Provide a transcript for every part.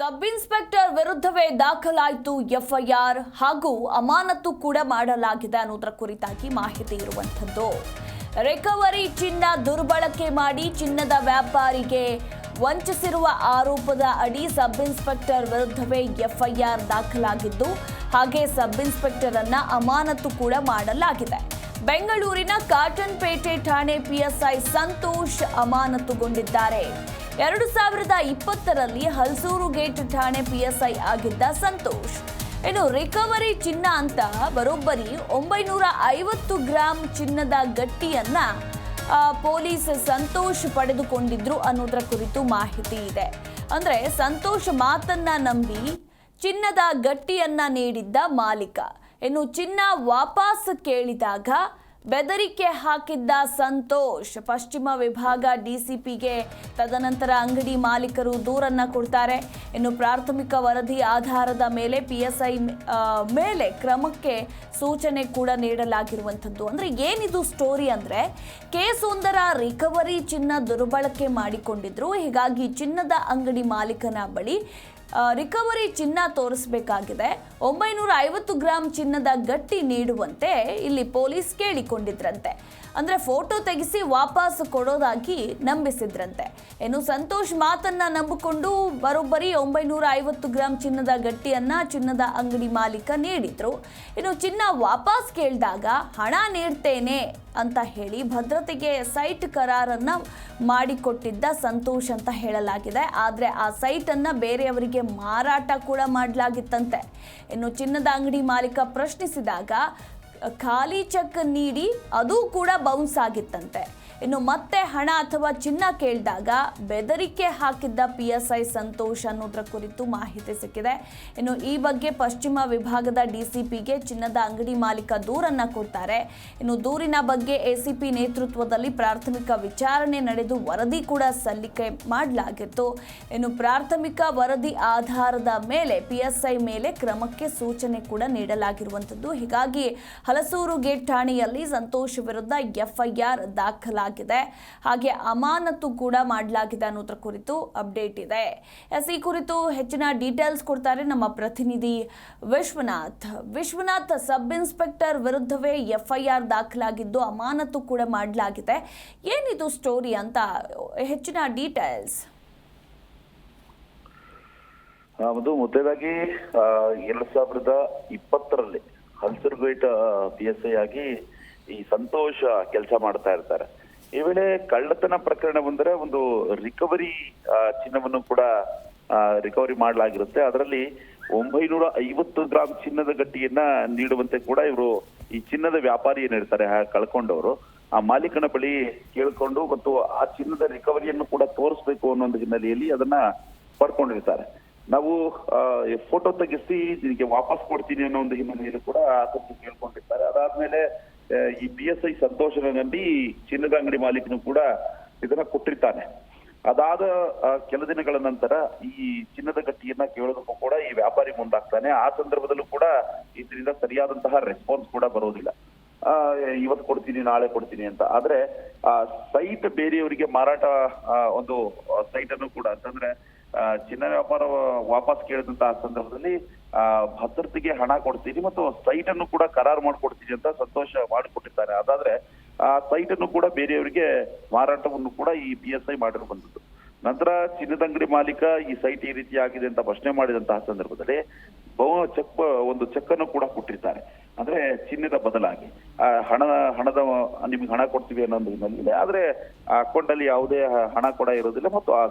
ಸಬ್ inspector ವಿರುದ್ಧವೇ ದಾಖಲಾಯಿತು FIR ಹಾಗೂ ಅಮಾನತು ಕೂಡ ಮಾಡಲಾಗಿದೆ ಅನ್ನೋದರ ಕುರಿತಾಗಿ ಮಾಹಿತಿ ಇರುವಂಥದ್ದು. ರಿಕವರಿ ಚಿನ್ನ ದುರ್ಬಳಕೆ ಮಾಡಿ ಚಿನ್ನದ ವ್ಯಾಪಾರಿಗೆ ವಂಚಿಸಿರುವ ಆರೋಪದ ಅಡಿ ಸಬ್ ಇನ್ಸ್ಪೆಕ್ಟರ್ ವಿರುದ್ಧವೇ ಎಫ್ಐಆರ್ ದಾಖಲಾಗಿದ್ದು, ಹಾಗೆ ಸಬ್ ಇನ್ಸ್ಪೆಕ್ಟರ್ ಅನ್ನ ಅಮಾನತು ಕೂಡ ಮಾಡಲಾಗಿದೆ. ಬೆಂಗಳೂರಿನ ಕಾಟನ್ಪೇಟೆ ಠಾಣೆ ಪಿಎಸ್ಐ ಸಂತೋಷ್ ಅಮಾನತುಗೊಂಡಿದ್ದಾರೆ. ಎರಡು ಸಾವಿರದ ಇಪ್ಪತ್ತರಲ್ಲಿ ಹಲ್ಸೂರು ಗೇಟ್ ಠಾಣೆ ಪಿಎಸ್ಐ ಆಗಿದ್ದ ಸಂತೋಷ್. ಇನ್ನು ರಿಕವರಿ ಚಿನ್ನ ಅಂತ ಬರೋಬ್ಬರಿ ಒಂಬೈನೂರ ಐವತ್ತು ಗ್ರಾಂ ಚಿನ್ನದ ಗಟ್ಟಿಯನ್ನ ಪೊಲೀಸ್ ಸಂತೋಷ್ ಪಡೆದುಕೊಂಡಿದ್ರು ಅನ್ನೋದರ ಕುರಿತು ಮಾಹಿತಿ ಇದೆ. ಅಂದ್ರೆ ಸಂತೋಷ್ ಮಾತನ್ನ ನಂಬಿ ಚಿನ್ನದ ಗಟ್ಟಿಯನ್ನ ನೀಡಿದ್ದ ಮಾಲೀಕ. ಇನ್ನು ಚಿನ್ನ ವಾಪಸ್ ಕೇಳಿದಾಗ ಬೆದರಿಕೆ ಹಾಕಿದ್ದ ಸಂತೋಷ್. ಪಶ್ಚಿಮ ವಿಭಾಗ ಡಿಸಿಪಿಗೆ ತದನಂತರ ಅಂಗಡಿ ಮಾಲೀಕರು ದೂರನ್ನ ಕೊಡ್ತಾರೆ. ಇನ್ನು ಪ್ರಾಥಮಿಕ ವರದಿ ಆಧಾರದ ಮೇಲೆ ಪಿಎಸ್ಐ ಮೇಲೆ ಕ್ರಮಕ್ಕೆ ಸೂಚನೆ ಕೂಡ ನೀಡಲಾಗಿರುವಂಥದ್ದು. ಅಂದರೆ ಏನಿದು ಸ್ಟೋರಿ ಅಂದರೆ ಒಂದರ ರಿಕವರಿ ಚಿನ್ನ ದುರ್ಬಳಕೆ ಮಾಡಿಕೊಂಡಿದ್ರು. ಹೀಗಾಗಿ ಚಿನ್ನದ ಅಂಗಡಿ ಮಾಲೀಕನ ಬಳಿ ರಿಕವರಿ ಚಿನ್ನ ತೋರಿಸಬೇಕಾಗಿದೆ. ಒಂಬೈನೂರ ಐವತ್ತು ಗ್ರಾಂ ಚಿನ್ನದ ಗಟ್ಟಿ ನೀಡುವಂತೆ ಇಲ್ಲಿ ಪೊಲೀಸ್ ಕೇಳಿಕೊಂಡಿದ್ರಂತೆ. ಅಂದ್ರೆ ಫೋಟೋ ತೆಗೆಸಿ ವಾಪಸ್ ಕೊಡೋದಾಗಿ ನಂಬಿಸಿದ್ರಂತೆ. ಇನ್ನು ಸಂತೋಷ್ ಮಾತನ್ನ ನಂಬಿಕೊಂಡು ಬರೋಬ್ಬರಿ ಒಂಬೈನೂರ ಐವತ್ತು ಗ್ರಾಂ ಚಿನ್ನದ ಗಟ್ಟಿಯನ್ನ ಚಿನ್ನದ ಅಂಗಡಿ ಮಾಲೀಕ ನೀಡಿದ್ರು. ಇನ್ನು ಚಿನ್ನ ವಾಪಸ್ ಕೇಳಿದಾಗ ಹಣ ನೀಡ್ತೇನೆ ಅಂತ ಹೇಳಿ ಭದ್ರತೆಗೆ ಸೈಟ್ ಕರಾರನ್ನ ಮಾಡಿಕೊಟ್ಟಿದ್ದ ಸಂತೋಷ್ ಅಂತ ಹೇಳಲಾಗಿದೆ. ಆದರೆ ಆ ಸೈಟನ್ನ ಬೇರೆಯವರಿಗೆ ಮಾರಾಟ ಕೂಡ ಮಾಡಲಾಗಿತ್ತಂತೆ. ಇನ್ನು ಚಿನ್ನದ ಅಂಗಡಿ ಮಾಲೀಕ ಪ್ರಶ್ನಿಸಿದಾಗ, ಖಾಲಿ ಚೆಕ್ ನೀಡಿ, ಅದು ಕೂಡ ಬೌನ್ಸ್ ಆಗಿತ್ತಂತೆ. ಇನ್ನು ಮತ್ತೆ ಹಣ ಅಥವಾ ಚಿನ್ನ ಕೇಳಿದಾಗ ಬೆದರಿಕೆ ಹಾಕಿದ್ದ ಪಿ ಎಸ್ ಐ ಸಂತೋಷ್ ಅನ್ನೋದ್ರ ಕುರಿತು ಮಾಹಿತಿ ಸಿಕ್ಕಿದೆ. ಇನ್ನು ಈ ಬಗ್ಗೆ ಪಶ್ಚಿಮ ವಿಭಾಗದ ಡಿಸಿಪಿಗೆ ಚಿನ್ನದ ಅಂಗಡಿ ಮಾಲೀಕ ದೂರನ್ನ ಕೊಡ್ತಾರೆ. ಇನ್ನು ದೂರಿನ ಬಗ್ಗೆ ಎಸಿಪಿ ನೇತೃತ್ವದಲ್ಲಿ ಪ್ರಾಥಮಿಕ ವಿಚಾರಣೆ ನಡೆದು ವರದಿ ಕೂಡ ಸಲ್ಲಿಕೆ ಮಾಡಲಾಗಿತ್ತು. ಇನ್ನು ಪ್ರಾಥಮಿಕ ವರದಿ ಆಧಾರದ ಮೇಲೆ ಪಿಎಸ್ಐ ಮೇಲೆ ಕ್ರಮಕ್ಕೆ ಸೂಚನೆ ಕೂಡ ನೀಡಲಾಗಿರುವಂಥದ್ದು. ಹೀಗಾಗಿ ಹಲಸೂರು ಗೇಟ್ ಠಾಣೆಯಲ್ಲಿ ಸಂತೋಷ್ ವಿರುದ್ಧ ಎಫ್ಐಆರ್ ದಾಖಲಾಗಿದೆ. ಹಾಗೆ ಅಮಾನತು ಕೂಡ ಮಾಡಲಾಗಿದೆ ಅನ್ನೋದ್ರ ಕುರಿತು ಅಪ್ಡೇಟ್ ಇದೆ. ಎಸ್, ಈ ಕುರಿತು ಹೆಚ್ಚಿನ ಡೀಟೇಲ್ಸ್ ಕೊಡ್ತಾರೆ ನಮ್ಮ ಪ್ರತಿನಿಧಿ ವಿಶ್ವನಾಥ್. ವಿಶ್ವನಾಥ್, ಸಬ್ ಇನ್ಸ್ಪೆಕ್ಟರ್ ವಿರುದ್ಧವೇ ಎಫ್ಐಆರ್ ದಾಖಲಾಗಿದ್ದು ಅಮಾನತು ಕೂಡ ಮಾಡಲಾಗಿದೆ. ಏನಿದು ಸ್ಟೋರಿ ಅಂತ ಹೆಚ್ಚಿನ ಡೀಟೇಲ್ಸ್? ಅದು ಮೊದಲಾಗಿ ಎರಡ್ ಸಾವಿರದ ಇಪ್ಪತ್ತರಲ್ಲಿ ಹಲ್ಸರ್ಗೇಟ್ ಪಿ ಎಸ್ ಐ ಆಗಿ ಈ ಸಂತೋಷ ಕೆಲಸ ಮಾಡ್ತಾ ಇರ್ತಾರೆ. ಈ ವೇಳೆ ಕಳ್ಳತನ ಪ್ರಕರಣ ಬಂದರೆ ಒಂದು ರಿಕವರಿ ಚಿನ್ನವನ್ನು ಕೂಡ ರಿಕವರಿ ಮಾಡಲಾಗಿರುತ್ತೆ. ಅದರಲ್ಲಿ ಒಂಬೈನೂರ ಐವತ್ತು ಗ್ರಾಮ್ ಚಿನ್ನದ ಗಟ್ಟಿಯನ್ನ ನೀಡುವಂತೆ ಕೂಡ ಇವರು ಈ ಚಿನ್ನದ ವ್ಯಾಪಾರಿ ಏನಿರ್ತಾರೆ ಕಳ್ಕೊಂಡವರು. ಆ ಮಾಲೀಕನ ಬಳಿ ಕೇಳಿಕೊಂಡು ಮತ್ತು ಆ ಚಿನ್ನದ ರಿಕವರಿಯನ್ನು ಕೂಡ ತೋರಿಸ್ಬೇಕು ಅನ್ನೋ ಒಂದು ಹಿನ್ನೆಲೆಯಲ್ಲಿ ಅದನ್ನ ಪಡ್ಕೊಂಡಿರ್ತಾರೆ. ನಾವು ಫೋಟೋ ತೆಗೆಸಿ ನಿನಗೆ ವಾಪಸ್ ಕೊಡ್ತೀನಿ ಅನ್ನೋ ಒಂದು ಹಿನ್ನೆಲೆಯಲ್ಲಿ ಕೂಡ ಆತನಿಗೆ ಕೇಳ್ಕೊಂಡಿರ್ತಾರೆ. ಅದಾದ್ಮೇಲೆ ಈ ಪಿ ಎಸ್ ಐ ಸಂತೋಷನ ನಂಬಿ ಚಿನ್ನದ ಅಂಗಡಿ ಮಾಲೀಕನು ಕೂಡ ಇದನ್ನ ಕೊಟ್ಟಿರ್ತಾನೆ. ಅದಾದ ಕೆಲ ದಿನಗಳ ನಂತರ ಈ ಚಿನ್ನದ ಗಟ್ಟಿಯನ್ನ ಕೇಳೋದಕ್ಕೂ ಕೂಡ ಈ ವ್ಯಾಪಾರಿ ಮುಂದಾಗ್ತಾನೆ. ಆ ಸಂದರ್ಭದಲ್ಲೂ ಕೂಡ ಇದರಿಂದ ಸರಿಯಾದಂತಹ ರೆಸ್ಪಾನ್ಸ್ ಕೂಡ ಬರೋದಿಲ್ಲ. ಇವತ್ತು ಕೊಡ್ತೀನಿ, ನಾಳೆ ಕೊಡ್ತೀನಿ ಅಂತ. ಆದ್ರೆ ಸೈಟ್ ಬೇರೆಯವರಿಗೆ ಮಾರಾಟ ಒಂದು ಸೈಟ್ ಅನ್ನು ಕೂಡ, ಅಂತಂದ್ರೆ ಚಿನ್ನ ವ್ಯಾಪಾರ ವಾಪಸ್ ಕೇಳಿದಂತಹ ಸಂದರ್ಭದಲ್ಲಿ ಭದ್ರತೆಗೆ ಹಣ ಕೊಡ್ತೀನಿ ಮತ್ತು ಸೈಟ್ ಅನ್ನು ಕೂಡ ಕರಾರು ಮಾಡಿಕೊಡ್ತೀನಿ ಅಂತ ಸಂತೋಷ ಮಾಡಿಕೊಟ್ಟಿದ್ದಾರೆ. ಅದಾದ್ರೆ, ಆ ಸೈಟ್ ಅನ್ನು ಕೂಡ ಬೇರೆಯವರಿಗೆ ಮಾರಾಟವನ್ನು ಕೂಡ ಈ ಪಿ ಎಸ್ ಐ ಮಾಡಿರುವಂತದ್ದು ನಂತರ ಚಿನ್ನದ ಅಂಗಡಿ ಮಾಲೀಕ ಈ ಸೈಟ್ ಈ ರೀತಿ ಆಗಿದೆ ಅಂತ ಪ್ರಶ್ನೆ ಮಾಡಿದಂತಹ ಸಂದರ್ಭದಲ್ಲಿ ಬಹು ಚೆಕ್, ಒಂದು ಚೆಕ್ ಅನ್ನು ಕೂಡ ಕೊಟ್ಟಿರ್ತಾರೆ ಅಂದ್ರೆ ಚಿನ್ನದ ಬದಲಾಗಿ. ಆ ಹಣ, ಹಣದ ನಿಮ್ಗೆ ಹಣ ಕೊಡ್ತೀವಿ ಅನ್ನೋದು ಹಿನ್ನೆಲೆಯಲ್ಲಿ ಆದ್ರೆ ಆ ಅಕೌಂಟ್ ಅಲ್ಲಿ ಯಾವುದೇ ಹಣ ಕೂಡ ಇರೋದಿಲ್ಲ ಮತ್ತು ಆ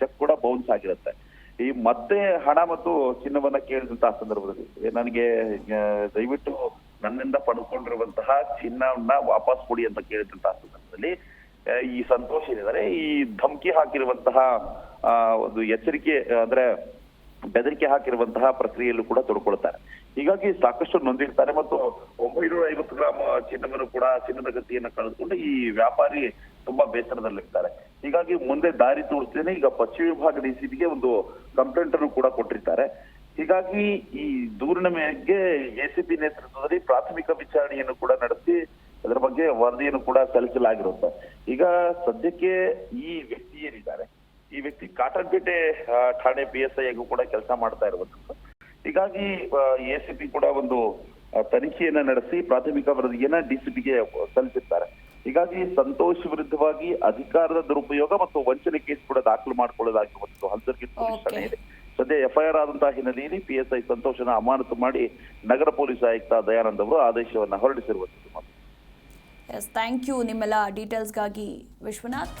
ಚೆಕ್ ಕೂಡ ಬೌನ್ಸ್ ಆಗಿರುತ್ತೆ. ಈ ಮತ್ತೆ ಹಣ ಮತ್ತು ಚಿನ್ನವನ್ನ ಕೇಳಿದಂತಹ ಸಂದರ್ಭದಲ್ಲಿ ನನಗೆ ದಯವಿಟ್ಟು ನನ್ನಿಂದ ಪಡ್ಕೊಂಡಿರುವಂತಹ ಚಿನ್ನವನ್ನ ವಾಪಸ್ ಕೊಡಿ ಅಂತ ಕೇಳಿದಂತಹ ಸಂದರ್ಭದಲ್ಲಿ ಈ ಸಂತೋಷ ಏನಿದ್ದಾರೆ, ಈ ಧಮಕಿ ಹಾಕಿರುವಂತಹ ಒಂದು ಎಚ್ಚರಿಕೆ, ಅಂದ್ರೆ ಬೆದರಿಕೆ ಹಾಕಿರುವಂತಹ ಪ್ರಕ್ರಿಯೆಯಲ್ಲೂ ಕೂಡ ತೊಡ್ಕೊಳ್ತಾರೆ. ಹೀಗಾಗಿ ಸಾಕಷ್ಟು ನೊಂದಿರ್ತಾರೆ ಮತ್ತು ಒಂಬೈನೂರ ಐವತ್ತು ಗ್ರಾಂ ಚಿನ್ನವನ್ನು ಕೂಡ ಚಿನ್ನದ ಗತಿಯನ್ನ ಕಳೆದುಕೊಂಡು ಈ ವ್ಯಾಪಾರಿ ತುಂಬಾ ಬೇಸರದಲ್ಲಿರ್ತಾರೆ. ಹೀಗಾಗಿ ಮುಂದೆ ದಾರಿ ತೋರಿಸ್ತೇನೆ. ಈಗ ಪಶ್ಚಿಮ ವಿಭಾಗ ಡಿಸಿಪಿಗೆ ಒಂದು ಕಂಪ್ಲೇಂಟ್ ಅನ್ನು ಕೂಡ ಕೊಟ್ಟಿರ್ತಾರೆ. ಹೀಗಾಗಿ ಈ ದೂರಿನ ಮೇರೆಗೆ ಎಸಿಪಿ ನೇತೃತ್ವದಲ್ಲಿ ಪ್ರಾಥಮಿಕ ವಿಚಾರಣೆಯನ್ನು ಕೂಡ ನಡೆಸಿ ಅದರ ಬಗ್ಗೆ ವರದಿಯನ್ನು ಕೂಡ ಸಲ್ಲಿಸಲಾಗಿರುತ್ತೆ. ಈಗ ಸದ್ಯಕ್ಕೆ ಈ ವ್ಯಕ್ತಿ ಏನಿದ್ದಾರೆ? ಈ ವ್ಯಕ್ತಿ ಕಾಟನ್ಪೇಟೆ ಠಾಣೆ ಪಿ ಎಸ್ ಐ ಆಗೂ ಕೂಡ ಕೆಲಸ ಮಾಡ್ತಾ ಇರುವಂತದ್ದು ಹೀಗಾಗಿ ಎ ಸಿ ಪಿ ಕೂಡ ಒಂದು ತನಿಖೆಯನ್ನ ನಡೆಸಿ ಪ್ರಾಥಮಿಕ ವರದಿಯನ್ನ ಡಿಸಿಪಿಗೆ ಸಲ್ಲಿಸಿರ್ತಾರೆ. ಹೀಗಾಗಿ ಸಂತೋಷ್ ವಿರುದ್ಧವಾಗಿ ಅಧಿಕಾರದ ದುರುಪಯೋಗ ಮತ್ತು ವಂಚನೆ ಕೇಸ್ ಕೂಡ ದಾಖಲು ಮಾಡಿಕೊಳ್ಳಲಾಗಿರುವಂತದ್ದು ಹಲ್ಸರ್ಗಿ ಪೊಲೀಸ್. ಠಾಣೆ ಇದೆ ಸದ್ಯ ಎಫ್ಐಆರ್ ಆದಂತಹ ಹಿನ್ನೆಲೆಯಲ್ಲಿ ಪಿಎಸ್ಐ ಐ ಸಂತೋಷನ ಅಮಾನತು ಮಾಡಿ ನಗರ ಪೊಲೀಸ್ ಆಯುಕ್ತ ದಯಾನಂದ್ ಅವರು ಆದೇಶವನ್ನ ಹೊರಡಿಸಿರುವಂತದ್ದು ಎಸ್ ಥ್ಯಾಂಕ್ ಯು ನಿಮ್ಮೆಲ್ಲ ಡೀಟೇಲ್ಸ್ಗಾಗಿ ವಿಶ್ವನಾಥ್.